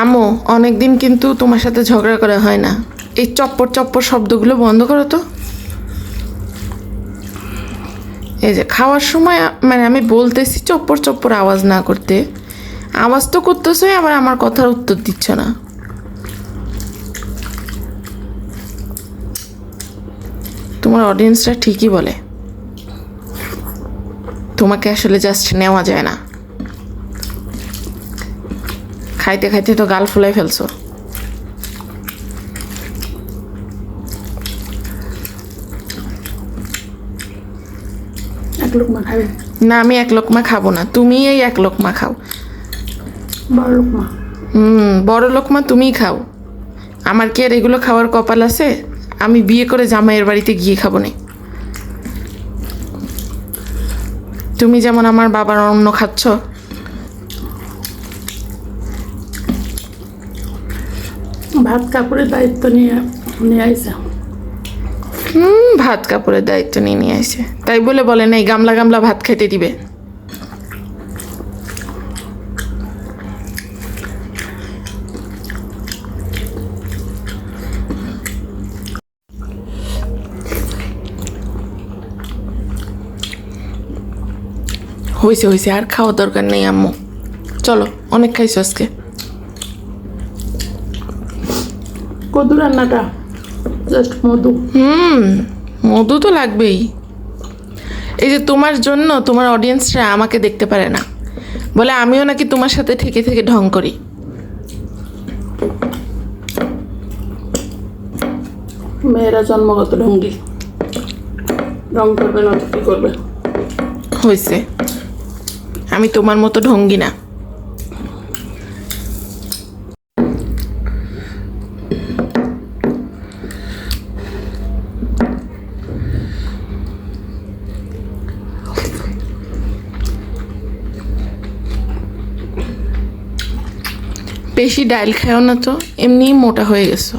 আমো অনেকদিন কিন্তু তোমার সাথে ঝগড়া করা হয় না। এই চপ্পর চপ্পর শব্দগুলো বন্ধ করো তো। এই যে খাওয়ার সময় মানে আমি বলতেছি চপ্পর চপ্পর আওয়াজ না করতে। আওয়াজ তো করতেছোই, আবার আমার কথার উত্তর দিচ্ছ না। তোমার অডিয়েন্সরা ঠিকই বলে। তোমাকে আসলে জাস্ট নেওয়া যায় না। খাইতে খাইতে তো গাল ফুলাই ফেলছো। এক লোকমা খাবে? না আমি এক লোকমা খাব না তুমি এই এক লোকমা খাও। বড় লোকমা? হুম বড় লোকমা তুমিই খাও। আমার কি আর এগুলো খাওয়ার কপাল আছে? আমি বিয়ে করে জামাইয়ের বাড়িতে গিয়ে খাব না। তুমি যেমন আমার বাবার অন্ন খাচ্ছ ভাত কাপড়ের দায়িত্ব নিয়ে নিয়ে আইসে হুম, ভাত কাপড়ের দায়িত্ব নিয়ে নিয়ে আসে তাই বলে বলে নাই, গামলা গামলা ভাত খেতে দিবে। হয়েছে হয়েছে আর খাওয়া দরকার নেই, আম্মু। চলো, অনেক খাইছো আজকে। কদু রান্নাটা? জাস্ট মধু। হুম মধু তো লাগবেই। এই যে তোমার জন্য তোমার অডিয়েন্সরা আমাকে দেখতে পারে না। বলে আমিও নাকি তোমার সাথে থেকে থেকে ঢং করি। মেয়েরা জন্মগত ঢঙ্গি। রং করবে না কী করবে? হয়েছে আমি তোমার মতো ঢঙ্গি না। বেশি ডাইল খাও না তো এমনিই মোটা হয়ে গেছো।